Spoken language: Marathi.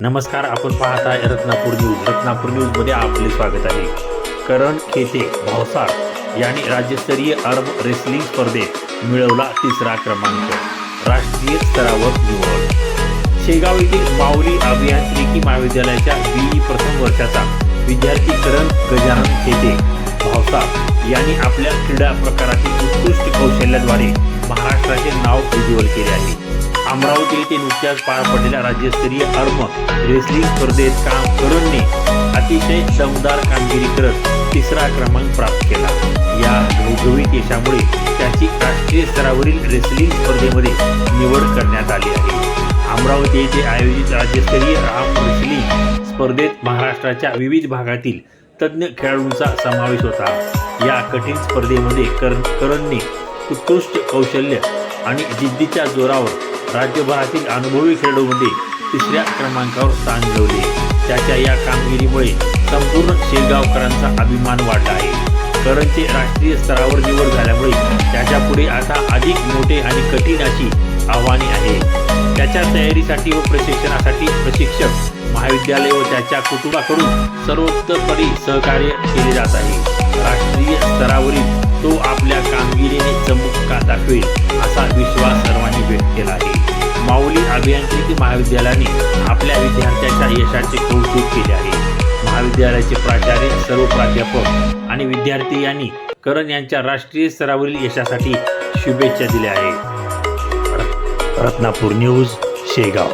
नमस्कार आपण पाहताय रत्नापूर न्यूज. रत्नापूर न्यूजमध्ये आपले स्वागत आहे. करण खेते भावसार यांनी राज्यस्तरीय अर्ब रेसलिंग स्पर्धेत मिळवला तिसरा क्रमांक. राष्ट्रीय स्तरावर निवड. शेगाव येथील माऊली अभियांत्रिकी महाविद्यालयाच्या बीई प्रथम वर्षाचा विद्यार्थी करण गजानन खेते भावसार यांनी आपल्या क्रीडा प्रकारातील उत्कृष्ट कौशल्याद्वारे महाराष्ट्राचे नाव उज्ज्वल केले आहे. अमरावती येथे नुकत्याच पार पडलेल्या राज्यस्तरीय अर्म रेसलिंग स्पर्धेत काम करणने अतिशय दमदार कामगिरी करत तिसरा क्रमांक प्राप्त केला. या घवघवीत यशामुळे त्याची राष्ट्रीय स्तरावरील रेसलिंग स्पर्धेमध्ये निवड करण्यात आली आहे. अमरावती येथे आयोजित राज्यस्तरीय राम रेसलिंग स्पर्धेत महाराष्ट्राच्या विविध भागातील तज्ज्ञ खेळाडूंचा समावेश होता. या कठीण स्पर्धेमध्ये करण करणने उत्कृष्ट कौशल्य आणि जिद्दीच्या जोरावर राज्यभरातील अनुभवी खेळाडूंमध्ये तिसऱ्या क्रमांकावर स्थान मिळवले. त्याच्या या कामगिरीमुळे संपूर्ण शेगावकरांचा अभिमान वाढला आहे. करणचे राष्ट्रीय स्तरावर निवड झाल्यामुळे त्याच्या पुढे आता अधिक मोठे आणि कठीण अशी आव्हाने आहे. त्याच्या तयारीसाठी व प्रशिक्षणासाठी प्रशिक्षक महाविद्यालय व त्याच्या कुटुंबाकडून सर्वोत्तपरी सहकार्य केले जात आहे. राष्ट्रीय स्तरावरील तो आपल्या कामगिरीने चमत्कार दाखवेल. माऊली अभियांत्रिकी महाविद्यालयाने आपल्या विद्यार्थ्यांच्या यशाचे कौतुक केले आहे. महाविद्यालयाचे प्राचार्य सर्व प्राध्यापक आणि विद्यार्थी यांनी करण यांच्या राष्ट्रीय स्तरावरील यशासाठी शुभेच्छा दिल्या आहेत. रत्नापूर न्यूज शेगाव.